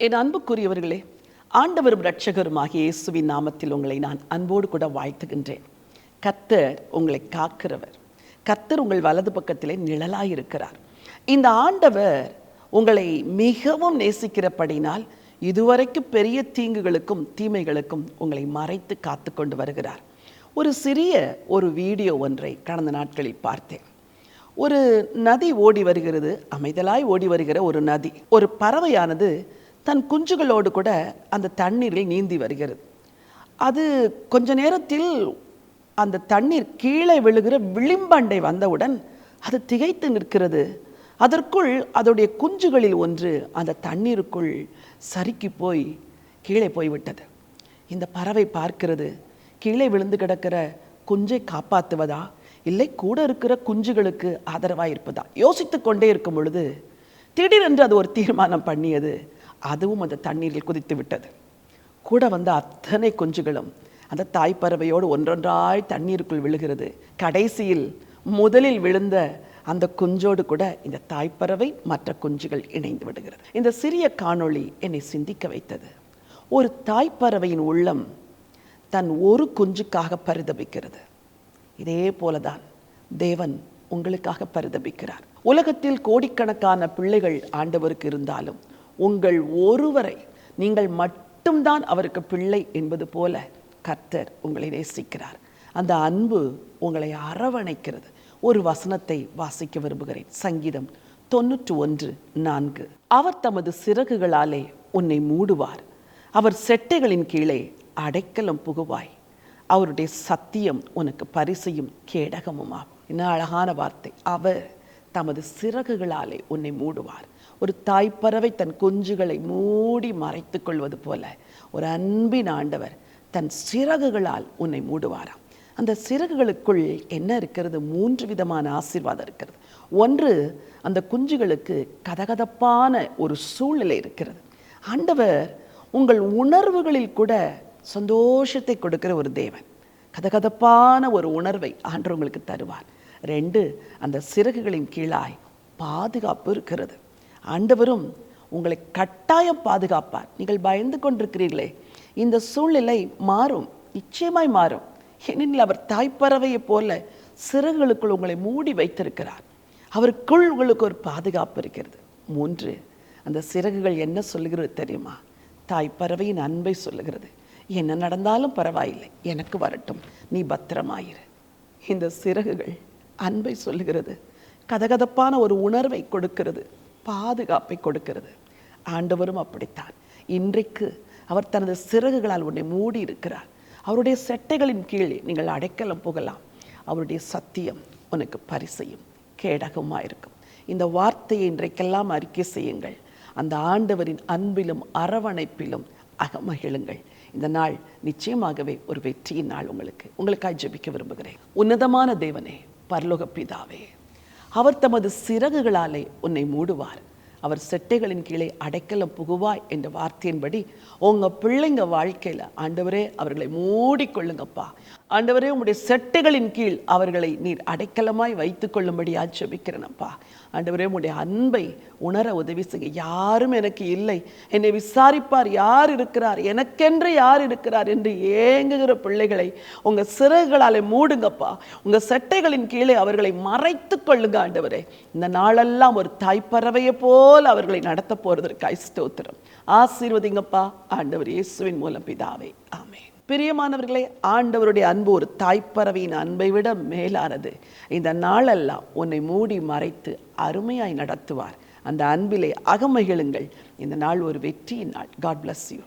என் அன்புக்குரியவர்களே ஆண்டவரும் இரட்சகருமாகிய இயேசுவின் நாமத்தில் உங்களை நான் அன்போடு கூட வாழ்த்துகின்றேன். கத்தர் உங்களை காக்கிறவர். கத்தர் உங்கள் வலது பக்கத்திலே நிழலாயிருக்கிறார். இந்த ஆண்டவர் உங்களை மிகவும் நேசிக்கிறபடினால் இதுவரைக்கும் பெரிய தீங்குகளுக்கும் தீமைகளுக்கும் உங்களை மறைத்து காத்து கொண்டு வருகிறார். ஒரு சிறிய ஒரு வீடியோ ஒன்றை கடந்த நாட்களில் பார்த்தேன். ஒரு நதி ஓடி வருகிறது அமைதலாய் ஓடி வருகிற ஒரு நதி. ஒரு பறவையானது தன் குஞ்சுகளோடு கூட அந்த தண்ணீரில் நீந்தி வருகிறது. அது கொஞ்ச நேரத்தில் அந்த தண்ணீர் கீழே விழுகிற விளிம்பண்டை வந்தவுடன் அது திகைத்து நிற்கிறது. அதற்குள் அதோடைய குஞ்சுகளில் ஒன்று அந்த தண்ணீருக்குள் சறுக்கி போய் கீழே போய்விட்டது. இந்த பறவை பார்க்கிறது கீழே விழுந்து கிடக்கிற குஞ்சை காப்பாற்றுவதா இல்லை கூட இருக்கிற குஞ்சுகளுக்கு ஆதரவாக இருப்பதா யோசித்து கொண்டே இருக்கும் பொழுது திடீரென்று அது ஒரு தீர்மானம் பண்ணியது. அதுவும் அந்த தண்ணீரில் குதித்து விட்டது. கூட வந்த அத்தனை குஞ்சுகளும் அந்த தாய்ப்பறவையோடு ஒன்றொன்றாய் தண்ணீருக்குள் விழுகிறது. கடைசியில் முதலில் விழுந்த அந்த குஞ்சோடு கூட இந்த தாய்ப்பறவை மற்ற குஞ்சுகள் இணைந்து விடுகிறது. இந்த சிறிய காணொளி என்னை சிந்திக்க வைத்தது. ஒரு தாய்ப்பறவையின் உள்ளம் தன் ஒரு குஞ்சுக்காக பரிதபிக்கிறது. இதே போலதான் தேவன் உங்களுக்காக பரிதபிக்கிறார். உலகத்தில் கோடிக்கணக்கான பிள்ளைகள் ஆண்டவருக்கு இருந்தாலும் உங்கள் ஒருவரை நீங்கள் மட்டும்தான் அவருக்கு பிள்ளை என்பது போல கர்த்தர் உங்களை நேசிக்கிறார். அந்த அன்பு உங்களை அரவணைக்கிறது. ஒரு வசனத்தை வாசிக்க விரும்புகிறேன். சங்கீதம் தொன்னூற்று ஒன்று நான்கு. அவர் தமது சிறகுகளாலே உன்னை மூடுவார். அவர் செட்டைகளின் கீழே அடைக்கலம் புகுவாய். அவருடைய சத்தியம் உனக்கு பரிசையும் கேடகமுமாகும். என்ன அழகான வார்த்தை. அவர் தமது சிறகுகளாலே உன்னை மூடுவார். ஒரு தாய்ப்பறவை தன் குஞ்சுகளை மூடி மறைத்துக் கொள்வது போல ஒரு அன்பின் ஆண்டவர் தன் சிறகுகளால் உன்னை மூடுவாராம். அந்த சிறகுகளுக்குள் என்ன இருக்கிறது? மூன்று விதமான ஆசீர்வாதம் இருக்கிறது. ஒன்று அந்த குஞ்சுகளுக்கு கதகதப்பான ஒரு சூழ்நிலை இருக்கிறது. ஆண்டவர் உங்கள் உணர்வுகளில் கூட சந்தோஷத்தை கொடுக்கிற ஒரு தேவன். கதகதப்பான ஒரு உணர்வை ஆண்டவர் உங்களுக்கு தருவார். ரெண்டு அந்த சிறகுகளின் கீழாய் பாதுகாப்பு இருக்கிறது. ஆண்டவரும் உங்களை கட்டாயம் பாதுகாப்பார். நீங்கள் பயந்து கொண்டிருக்கிறீர்களே இந்த சூழ்நிலை மாறும் நிச்சயமாய் மாறும். ஏனெனில் அவர் தாய்ப்பறவையைப் போல சிறகுகளுக்குள் உங்களை மூடி வைத்திருக்கிறார். அவருக்குள் உங்களுக்கு ஒரு பாதுகாப்பு இருக்கிறது. மூன்று அந்த சிறகுகள் என்ன சொல்லுகிறது தெரியுமா? தாய்ப்பறவையின் அன்பை சொல்லுகிறது. என்ன நடந்தாலும் பரவாயில்லை எனக்கு வரட்டும் நீ பத்திரமாயிரு. இந்த சிறகுகள் அன்பை சொல்லுகிறது. கதகதப்பான ஒரு உணர்வை கொடுக்கிறது. பாதுகாப்பை கொடுக்கிறது. ஆண்டவரும் அப்படித்தான். இன்றைக்கு அவர் தனது சிறகுகளால் உன்னை மூடி இருக்கிறார் அவருடைய செட்டைகளின் கீழே நீங்கள் அடைக்கலம் புகலாம். அவருடைய சத்தியம் உனக்கு பரிசையும் கேடகமாக இருக்கும் இந்த வார்த்தையை இன்றைக்கெல்லாம் அறிக்கை செய்யுங்கள். அந்த ஆண்டவரின் அன்பிலும் அரவணைப்பிலும் அகமகிழுங்கள். இந்த நாள் நிச்சயமாகவே ஒரு வெற்றியின் நாள் உங்களுக்கு. உங்களுக்காக ஜெபிக்க விரும்புகிறேன். உன்னதமான தேவனே பரலோக பிதாவே அவர் தமது சிறகுகளாலே உன்னை மூடுவார். அவர் செட்டைகளின் கீழே அடைக்கலம் புகுவாய் என்ற வார்த்தையின்படி உங்கள் பிள்ளைங்க வாழ்க்கையில ஆண்டவரே அவர்களை மூடிக்கொள்ளுங்கப்பா. ஆண்டவரே உங்களுடைய செட்டுகளின் கீழ் அவர்களை நீர் அடைக்கலமாய் வைத்துக் கொள்ளும்படியா ஜெபிக்கிறேனப்பா ஆண்டவரே உங்களுடைய அன்பை உணர உதவி செய்ய. யாரும் எனக்கு இல்லை. என்னை விசாரிப்பார் யார் இருக்கிறார்? எனக்கென்று யார் இருக்கிறார் என்று ஏங்குகிற பிள்ளைகளை உங்க சிறகுகளாலே மூடுங்கப்பா. உங்க செட்டைகளின் கீழே அவர்களை மறைத்து கொள்ளுங்க ஆண்டவரே. இந்த நாளெல்லாம் ஒரு தாய்ப்பறவையை போல் அவர்களை நடத்த போறதற்காய் ஸ்தோத்திரம். ஆசீர்வதிங்கப்பா. ஆண்டவர் இயேசுவின் மூலம் பிதாவே. ஆமேன். பிரியமானவர்களே ஆண்டவருடைய அன்பு ஒரு தாய்ப்பறவையின் அன்பை விட மேலானது. இந்த நாளெல்லாம் உன்னை மூடி மறைத்து அருமையாய் நடத்துவார். அந்த அன்பிலே அகமகிழுங்கள். இந்த நாள் ஒரு வெற்றியின் நாள். God bless you